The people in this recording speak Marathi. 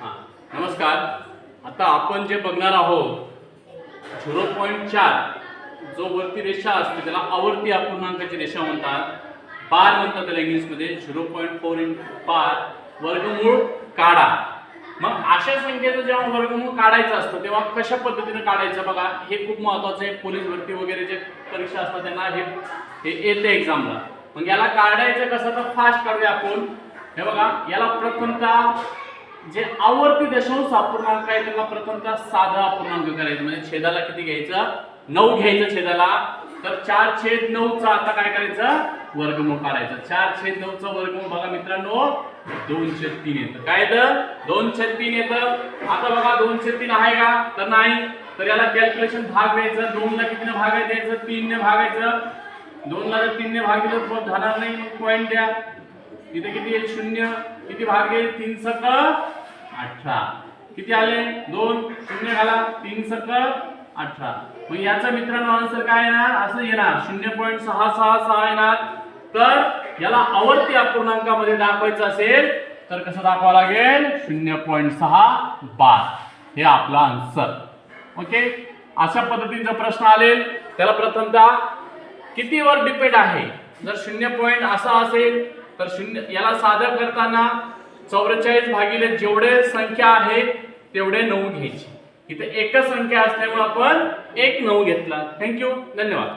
हां. नमस्कार. आता आपण जे बघणार आहोत झिरो पॉईंट चार जो वरती रेषा असते त्याला आवर्ती अपूर्णांकाची रेषा म्हणतात. बार म्हणतात त्याला इंग्लिशमध्ये zero point four in bar वर्गमूळ काढा. मग अशा संख्येचं जेव्हा वर्गमूळ काढायचं असतं तेव्हा कशा पद्धतीने काढायचं बघा? हे खूप महत्वाचं आहे. पोलीस भरती वगैरे जे परीक्षा असतात त्यांना हे हे येते एक्झामला मग याला काढायचं कसं? तर फास्ट काढूया आपण. हे बघा याला प्रथमतः जे आवर्ती दशांश अपूर्णांक आहे त्याला प्रथमतः साधा अपूर्णांक करायचं. म्हणजे छेदाला किती घ्यायचं? नऊ घ्यायचं छेदाला. तर चार छेद नऊचा आता काय करायचं? वर्गमूळ काढायचं. चार छेद नऊचा वर्गमूळ बघा मित्रांनो दोनशे तीन येतं. काय येतं? दोनशे तीन येतं. आता बघा दोनशे तीन आहे का? तर नाही. तर याला कॅल्क्युलेशन भाग द्यायचं. दोनला कितीने भागायचं द्यायचं? तीनने भागायचं दोनला जर तीनने भागिलं तर जाणार नाही पॉईंट द्या. इथे किती येईल? शून्य. किती भाग येईल? तीन सक अठरा. किती आले? दोन. शून्य घाला. तीन सक अठरा. मग याचा मित्रांनो आन्सर काय येणार? असं येणार. शून्य पॉईंट सहा सहा सहा येणार. तर याला आवर्ती अपूर्णांकामध्ये दाखवायचं असेल तर कसं दाखवावं लागेल? शून्य पॉईंट सहा बार. हे आपला आन्सर ओके? अशा पद्धतीचा प्रश्न आले त्याला प्रथमतः कितीवर डिपेंड आहे? जर शून्य पॉईंट असा असेल तर शून्य याला सादर करताना चौवेचाळीस भागिले जेवढे संख्या आहे तेवढे नऊ घ्यायची. इथे एकच संख्या असल्यामुळे आपण एक नऊ घेतला. थँक्यू धन्यवाद.